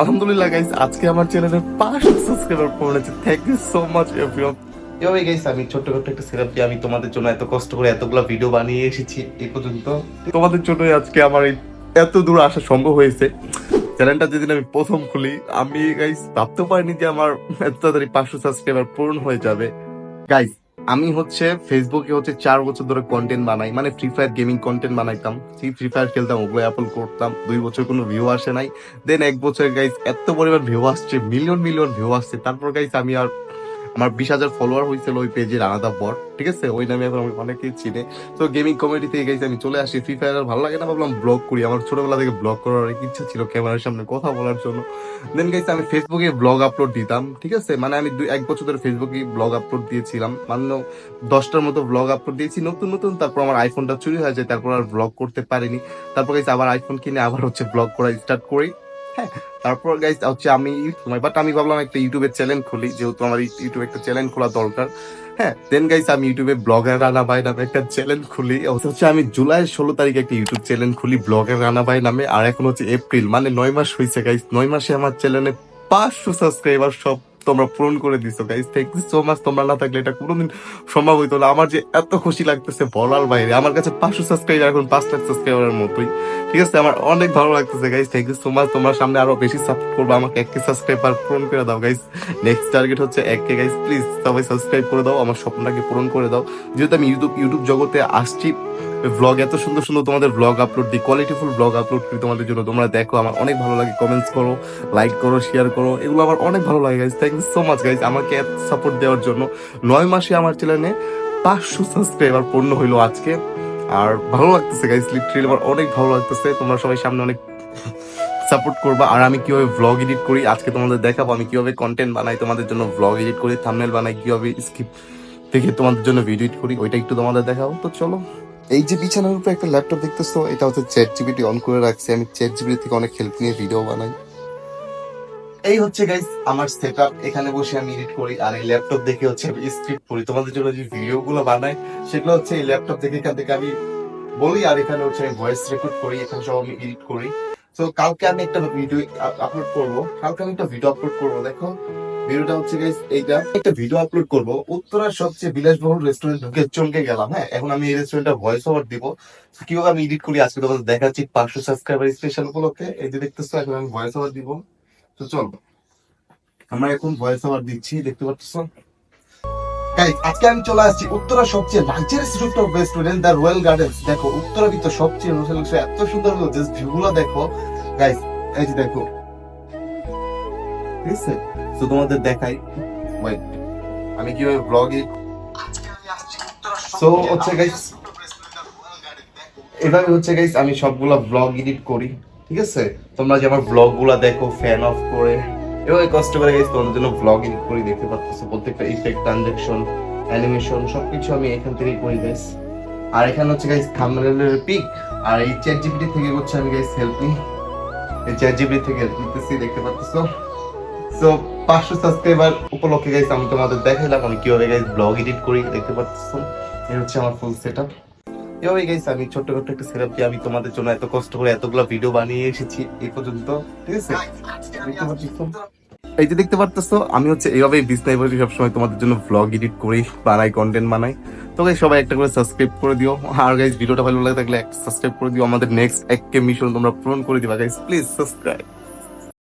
আলহামদুলিল্লাহ গাইস আজকে আমার চ্যানেলে পাঁচশো সাবস্ক্রাইবার পড়েছে thank you so much everyone এভাবে গাইস আমি ছোট্ট ছোট্ট একটা সেটআপ দিয়ে আমি তোমাদের জন্য এত কষ্ট করে এতগুলো ভিডিও বানিয়ে এসেছি এই পর্যন্ত। তোমাদের জন্যই আজকে আমার এত দূর আসা সম্ভব হয়েছে। চ্যানেলটা যেদিন আমি প্রথম খুলি, আমি গাইস ভাবতে পারিনি যে আমার এত তাড়াতাড়ি পাঁচশো সাবস্ক্রাইবার পূরণ হয়ে যাবে। গাইস আমি হচ্ছে ফেসবুকে হচ্ছে চার বছর ধরে কন্টেন্ট বানাই মানে ফ্রি ফায়ার গেমিং কন্টেন্ট বানাইতাম। ফ্রি ফায়ার খেলতাম, ওগুলো অ্যাপল করতাম। দুই বছর কোনো ভিউ আসে নাই। দেন এক বছর গাইস এত পরিমাণ ভিউ আসছে মিলিয়ন মিলিয়ন ভিউ আসছে। তারপর গাইস আমি আর আমার বিশ হাজার ফলোয়ার হয়েছিল ওই পেজের আলাদা বট ঠিক আছে? ওই নামে এখন আমি অনেকেই চিনে। তো গেমিং কমিটি থেকে গাইস আমি চলে আসি। ফ্রি ফায়ার ভালো লাগে না, ভাবলাম ব্লগ করি। আমার ছোটবেলা থেকে ব্লগ করার অনেক ইচ্ছা ছিল ক্যামেরার সামনে কথা বলার জন্য। দেন গাইস আমি ফেসবুকে ব্লগ আপলোড দিতাম, ঠিক আছে? মানে আমি দুই, এক বছর ধরে ফেসবুকে ব্লগ আপলোড দিয়েছিলাম। মানে দশটার মতো ব্লগ আপলোড দিয়েছি। নতুন নতুন, তারপর আমার আইফোনটা চুরি হয়ে যায়, তারপর আর ব্লগ করতে পারিনি। তারপর গাইস আবার আইফোন কিনে আবার হচ্ছে ব্লগ করা স্টার্ট করি। হ্যাঁ তারপর গাইস হচ্ছে আমি বাট আমি ভাবলাম একটা ইউটিউবের চ্যানেল খুলি, যেহেতু আমার ইউটিউবে একটা চ্যানেল খোলা দরকার। হ্যাঁ দেন গাইস আমি ইউটিউবে ব্লগার রানা ভাই নামে একটা চ্যানেল খুলি। হচ্ছে আমি জুলাই ষোলো তারিখে একটা ইউটিউব চ্যানেল খুলি ব্লগার রানা ভাই নামে, আর এখন হচ্ছে এপ্রিল মানে নয় মাস হয়েছে গাইস নয় মাসে আমার চ্যানেলে পাঁচশো সাবস্ক্রাইবার সব তোমরা পূরণ করে দিছো guys thank you so much তোমরা না থাকলে এটা কোনোদিন সম্ভব হইতো না। আমার যে এত খুশি লাগতেছে বলার বাইরে। আমার কাছে পাঁচশো সাবস্ক্রাইবার এখন, পাঁচ লাখ সাবস্ক্রাইবারের মতোই। ঠিক আছে, আমার অনেক ভালো লাগতেছে guys thank you so much তোমরা সামনে আরও বেশি সাপোর্ট করবে। আমাকে এক কে সাবস্ক্রাইবার পূরণ করে দাও গাইস নেক্সট টার্গেট হচ্ছে এক কে গাইস প্লিজ সবাই সাবস্ক্রাইব করে দাও। আমার স্বপ্নটাকে পূরণ করে দাও। যেহেতু আমি ইউটিউব ইউটিউব জগতে আসছি ব্লগ এত সুন্দর সুন্দর তোমাদের ব্লগ আপলোড দিই কোয়ালিটিফুল ব্লগ আপলোড করি তোমাদের জন্য। তোমরা দেখো, আমার অনেক ভালো লাগে কমেন্টস করো লাইক করো শেয়ার করো, এগুলো আমার অনেক ভালো লাগে guys thank you so much guys আমাকে এত সাপোর্ট দেওয়ার জন্য। নয় মাসে আমার চ্যানেলে পাঁচশো সাবস্ক্রাইবার পূর্ণ হইল আজকে। আর ভালো লাগতেছে গাইজ লিটারেলি আমার অনেক ভালো লাগতেছে। তোমরা সবাই সামনে অনেক সাপোর্ট করবা। আর আমি কীভাবে ব্লগ এডিট করি, আজকে তোমাদের দেখাবো। আমি কীভাবে কন্টেন্ট বানাই, তোমাদের জন্য ব্লগ এডিট করি থাম্বনেল বানাই, কীভাবে স্কিপ থেকে তোমাদের জন্য ভিডিও এডিট করি, ওইটা একটু তোমাদের দেখাবো। তো চলো। এই যে বিছানার উপরে একটা ল্যাপটপ দেখতেছো, এটা হচ্ছে চ্যাট জিবিটি অন করে রাখছি। আমি চ্যাট জিবিটি থেকে অনেক হেল্প নিয়ে ভিডিও বানাই। এই হচ্ছে গাইস আমার সেটআপ এখানে বসে আমি এডিট করি। আর এই ল্যাপটপ দেখে হচ্ছে আমি স্ক্রিপ্ট করি তোমাদের জন্য যে ভিডিও গুলো বানাই, সেগুলো হচ্ছে এই ল্যাপটপ দেখে এখান থেকে আমি বলি। আর এখানে হচ্ছে আমি ভয়েস রেকর্ড করি। এখানে সব আমি এডিট করি। তো কালকে আমি একটা ভিডিও আপলোড করব। কালকে আমি একটা ভিডিও আপলোড করব, দেখো। ভিডিওটা হচ্ছে গাইস এইটা। একটা ভিডিও আপলোড করব। উত্তরার সবচেয়ে বিলাসবহুল রেস্টুরেন্ট ঢুকে চমকে গেলাম হ্যাঁ? এখন আমি এই রেস্টুরেন্টটা ভয়েস ওভার দিব। কীভাবে আমি এডিট করি আজকে তোমাদের দেখাচ্ছি পাঁচশো সাবস্ক্রাইবার স্পেশাল উপলক্ষে। এই যে দেখতেছো, এখন আমি ভয়েস ওভার দিব। তো চল, আমরা এখন ভয়েস ওভার দিচ্ছি, দেখতে পাচ্ছ? গাইস আজকে আমি চলে আসছি উত্তরা সবচেয়ে luxurious rooftop restaurant the royal gardens দেখো, উত্তরা ভিতর সবচেয়ে রোসেল এত সুন্দর জাস্ট ভিউগুলো দেখো। গাইস এই যে দেখো। ঠিক আছে? তো তোমাদের দেখাই। আমি কীভাবে ব্লগে সো হচ্ছে গাইস এভাবে হচ্ছে গাইস আমি সবগুলা ব্লগ এডিট করি, ঠিক আছে? তোমরা যে আমার ব্লগগুলা দেখো ফ্যান অফ করে, এভাবে কষ্ট করে গাইস তোমাদের জন্য ব্লগ এডিট করি, দেখতে প্রত্যেকটা ইফেক্ট ট্রানজাকশন অ্যানিমেশন সবকিছু আমি এখান থেকেই করি গাইস আর এখানে হচ্ছে গাইস থাম্বনেলের পিক আর এই চ্যাট জিপিটি থেকে হচ্ছে আমি গাইস হেল্প এই চ্যাট জিপিটি থেকে হেল্প নিতেছি, দেখতে পাচ্ছ সো পাঁচশো সাবস্ক্রাইবার উপলক্ষে গাইস আমি তোমাদের দেখাইলাম আমি কীভাবে গাইস ব্লগ এডিট করি, দেখতে পাচ্ছ? এই হচ্ছে আমার ফুল সেটআপ এভাবে গাইস আমি ছোট্ট ছোট্ট একটা সেটআপ দিয়ে আমি তোমাদের জন্য এত কষ্ট করে এতগুলো ভিডিও বানিয়ে এসেছি এই পর্যন্ত, ঠিক আছে? এই যে দেখতে পারতেছো, আমি হচ্ছে এইভাবে বিছনায় বসে সবসময় তোমাদের জন্য ব্লগ এডিট করি, বানাই কন্টেন্ট বানাই। তো গাইস সবাই একটা করে সাবস্ক্রাইব করে দিও। আর গাইস ভিডিওটা ভালো লাগে থাকলে সাবস্ক্রাইব করে দিও। আমাদের নেক্সট এক কে মিশন তোমরা পূরণ করে দিবা। Guys please subscribe